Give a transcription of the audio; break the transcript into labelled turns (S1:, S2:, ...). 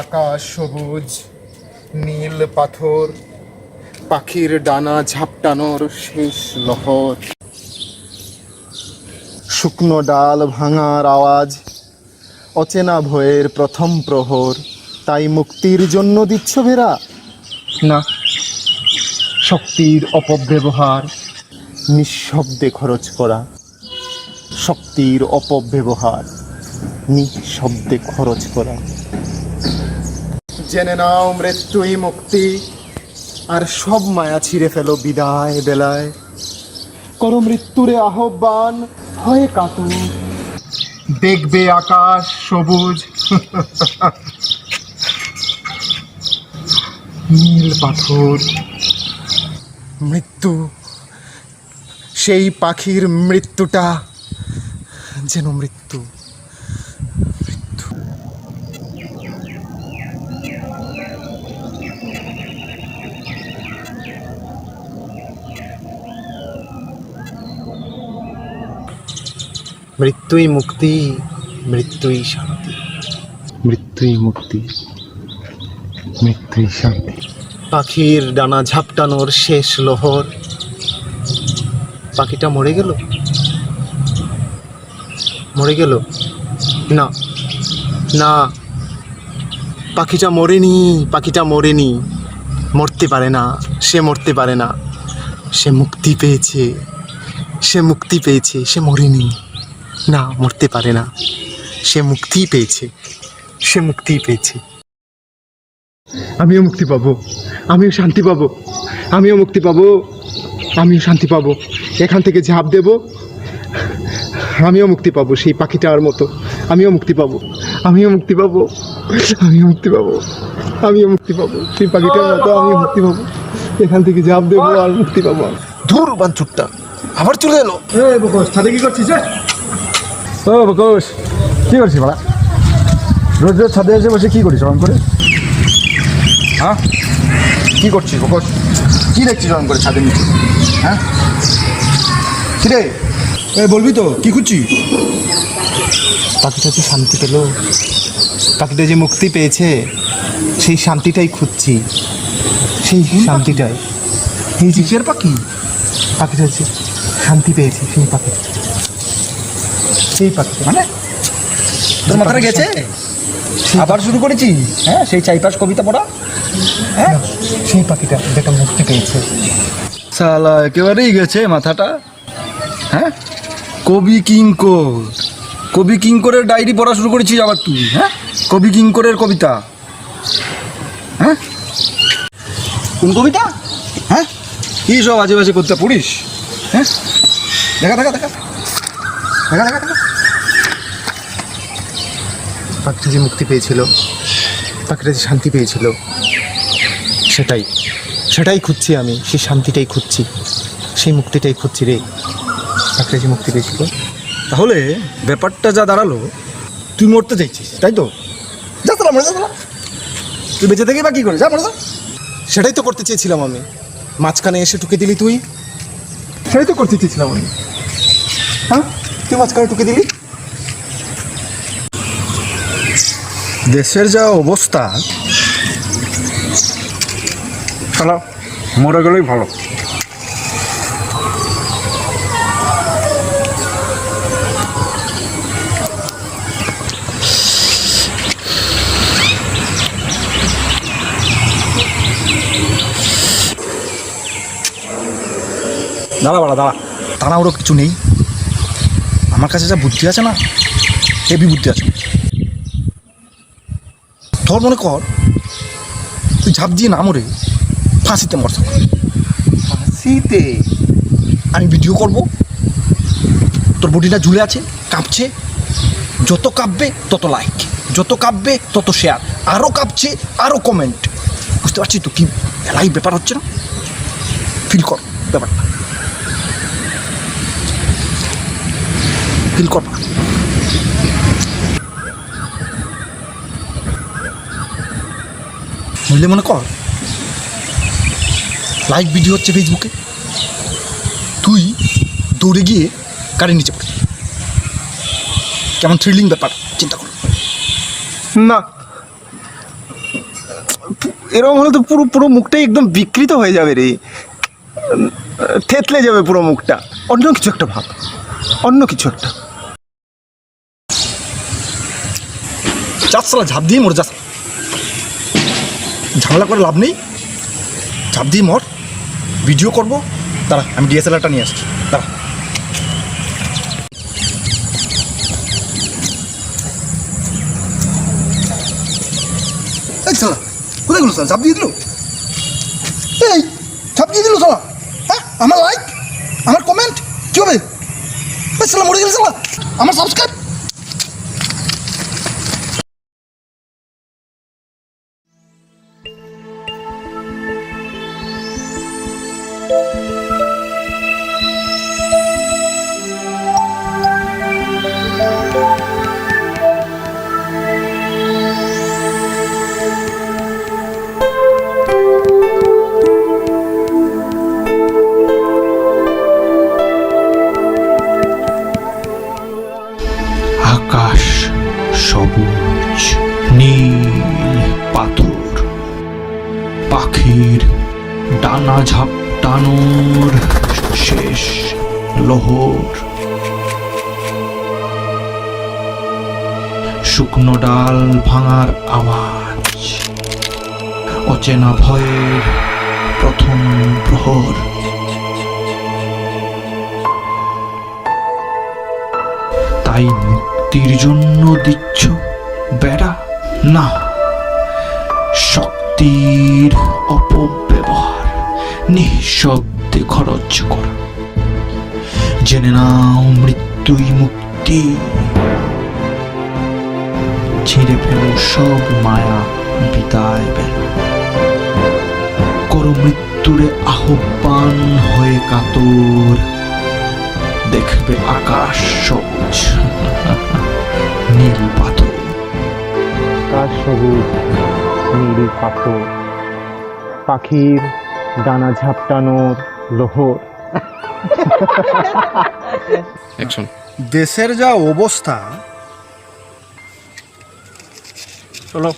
S1: আকাশ সবুজ নীল পাথর পাখির ডানা ঝাপটানোর শেষ লহর। শুকনো ডাল ভাঙার আওয়াজ অচেনা ভয়ের প্রথম প্রহর। তাই মুক্তির জন্য দিচ্ছ ভেরা না শক্তির অপব্যবহার। নিঃশব্দে খরচ করা শক্তির অপব্যবহার। নিঃশব্দে খরচ করা। জেনে নাও মৃত্যুই মুক্তি, আর সব মায়া ছিঁড়ে ফেলো বিদায় বেলায়। করো মৃত্যুরে আহ্বান হয়ে কাতু দেখবে আকাশ সবুজ। নীল পাথর। মৃত্যু, সেই পাখির মৃত্যুটা যেন মৃত্যু। মৃত্যুই মুক্তি মৃত্যুই শান্তি। মৃত্যুই মুক্তি মৃত্যুই শান্তি। পাখির ডানা ঝাপটানোর শেষ লহর। পাখিটা মরে গেল? মরে গেল? না না। পাখিটা মরেনি পাখিটা মরেনি। মরতে পারে না সে মরতে পারে না। সে মুক্তি পেয়েছে সে মুক্তি পেয়েছে সে মরেনি। না মরতে পারে না। সে মুক্তি পেয়েছে। সে মুক্তি পেয়েছে। আমিও মুক্তি পাবো। আমিও শান্তি পাবো। আমিও মুক্তি পাবো। আমিও শান্তি পাবো। এখান থেকে ঝাঁপ দেব। আমিও মুক্তি পাবো সেই পাখিটার মতো। আমিও মুক্তি পাবো। আমিও মুক্তি পাবো। আমিও মুক্তি পাবো। আমিও মুক্তি পাবো। সেই পাখিটার মতো আমিও মুক্তি পাবো। এখান থেকে ঝাঁপ দেবো আর মুক্তি পাবো। ধুর বাঞ্চুরটা আবার চলে এলো।
S2: কি করছিস রে ও বকস কি করছিস বাড়া? রোজ রোজ ছাদে এসে বসে কি করিস ওরকম করে? হ্যাঁ? কি করছিস বকস কি দেখছিস ওরকম করে ছাদের নিচে? হ্যাঁ? কি রে এ বলবি তো কি খুঁজছিস?
S1: পাখিটা যে শান্তি পেল। পাখিটা যে মুক্তি পেয়েছে সেই শান্তিটাই খুঁজছি। সেই শান্তিটাই। এই যে
S2: পাখি?
S1: পাখিটা যে শান্তি পেয়েছে সেই পাখি। সেই পাখিটা
S2: মানে? তোর মাথাটা গেছে? আবার শুরু করেছিস হ্যাঁ সেই চাইপাশ কবিতা পড়া? হ্যাঁ?
S1: সেই পাখিটা যেটা মুক্তি পেয়েছে।
S2: সালা একেবারেই গেছে মাথাটা। হ্যাঁ? কবি কিঙ্কর। কবি কিঙ্করের ডায়েরি পড়া শুরু করেছিস আবার তুই হ্যাঁ? কবি কিঙ্করের কবিতা। হ্যাঁ? কোন কবিতা? হ্যাঁ? কী সব আজে বাজে কবিতা পড়িস? হ্যাঁ? দেখা দেখা দেখা। দেখা দেখা দেখা।
S1: পাখিটা যে মুক্তি পেয়েছিল, পাখিটা যে শান্তি পেয়েছিল, সেটাই সেটাই খুঁজছি আমি, সেই শান্তিটাই খুঁজছি, সেই মুক্তিটাই খুঁজছি রে। পাখিটা যে মুক্তি পেয়েছিল।
S2: তাহলে ব্যাপারটা যা দাঁড়াল, তুই মরতে চাইছিস, তাই তো? যা যা তুই বেঁচে থেকে বা কী করে? যা যা।
S1: সেটাই তো করতে চেয়েছিলাম আমি। মাঝখানে এসে টুকে দিলি তুই? সেটাই তো করতে চেয়েছিলাম আমি। হ্যাঁ? তুই মাঝখানে টুকে দিলি?
S2: দেশের যা অবস্থা চলো মরে গেলেই ভালো। দাঁড়া বাড়া দাঁড়া। তাড়াহুড়ো কিছু নেই। আমার কাছে যা বুদ্ধি আছে না হেভি বুদ্ধি আছে। ধর মনে কর তুই ঝাঁপ দিয়ে না মরে ফাঁসিতে মরতে
S1: ফাঁসিতে?
S2: আমি ভিডিও করব তোর বডিটা ঝুলে আছে কাঁপছে যত কাঁপবে তত লাইক যত কাঁপবে তত শেয়ার আরও কাঁপছে আরও কমেন্ট বুঝতে পারছি তো কি লাইভ ব্যাপার হচ্ছে না? ফিল কর ব্যাপারটা। ফিল কর বুঝলে মনে কর? লাইভ ভিডিও হচ্ছে ফেসবুকে তুই দৌড়ে গিয়ে গাড়ির নিচে পড়ে। কেমন থ্রিলিং ব্যাপার চিন্তা কর।
S1: না। এরকম হলে তো পুরো পুরো মুখটাই একদম বিকৃত হয়ে যাবে রে। থেতলে যাবে পুরো মুখটা। অন্য কিছু একটা ভাব। অন্য কিছু একটা।
S2: সালা ঝাঁপ দিয়ে মর যাস। ঝামেলা করে লাভ নেই। ঝাঁপ দিয়ে মর। ভিডিও করব। তারা আমি ডিএসএলআরটা নিয়ে আসছি। এই সালা কোথায় গেলো সালা ঝাঁপ দিয়ে দিল? এই, ঝাঁপ দিয়ে দিল সালা হ্যাঁ আমার লাইক আমার কমেন্ট কি হবে? সালা মরে গেল সালা আমার সাবস্ক্রাইব
S3: আকাশ সবুজ নীল পাথর পাখির ডানা ঝাপটানোর শেষ, লহর। শুকনো ডাল ভাঙার আওয়াজ, অচেনা ভয়ের প্রথম প্রহর। তাই মুক্তির জন্য দিচ্ছ বেড়া? না, শক্তির অপব্যবহার। নিঃশব্দে খরচ করা। জেনে নাও মৃত্যুই মুক্তি। ছিঁড়ে ফেলো সব মায়া বিদায় বেল। করো মৃত্যুরে আহ্বান হয়ে কাতর। দেখবে আকাশ সবুজ, নীল পাথর।
S1: আকাশ সবুজ, নীল পাথর। পাখির ডানা ঝাপটানোর লোহর।
S2: দেশের যা অবস্থা।
S1: চলো